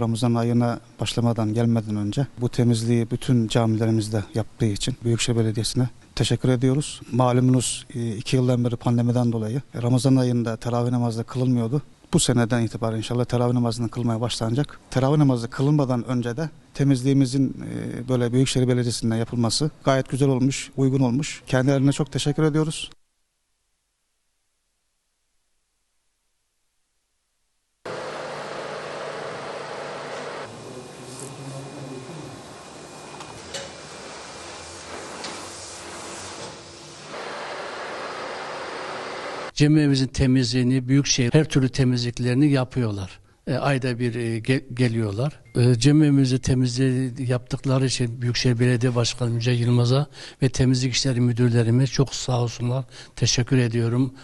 Ramazan ayına başlamadan gelmeden önce bu temizliği bütün camilerimizde yaptığı için Büyükşehir Belediyesi'ne teşekkür ediyoruz. Malumunuz e, iki yıldan beri pandemiden dolayı Ramazan ayında teravih namazı kılınmıyordu. Bu seneden itibaren inşallah teravih namazının kılmaya başlanacak. Teravih namazı kılınmadan önce de temizliğimizin e, böyle Büyükşehir Belediyesi'nde yapılması gayet güzel olmuş, uygun olmuş. Kendilerine çok teşekkür ediyoruz. Cemiyemizin temizliğini, büyükşehir her türlü temizliklerini yapıyorlar. E, ayda bir e, ge- geliyorlar. E, cemiyemizi temizliği yaptıkları için Büyükşehir Belediye Başkanı Müce Yılmaz'a ve temizlik işleri müdürlerime çok sağ olsunlar. Teşekkür ediyorum.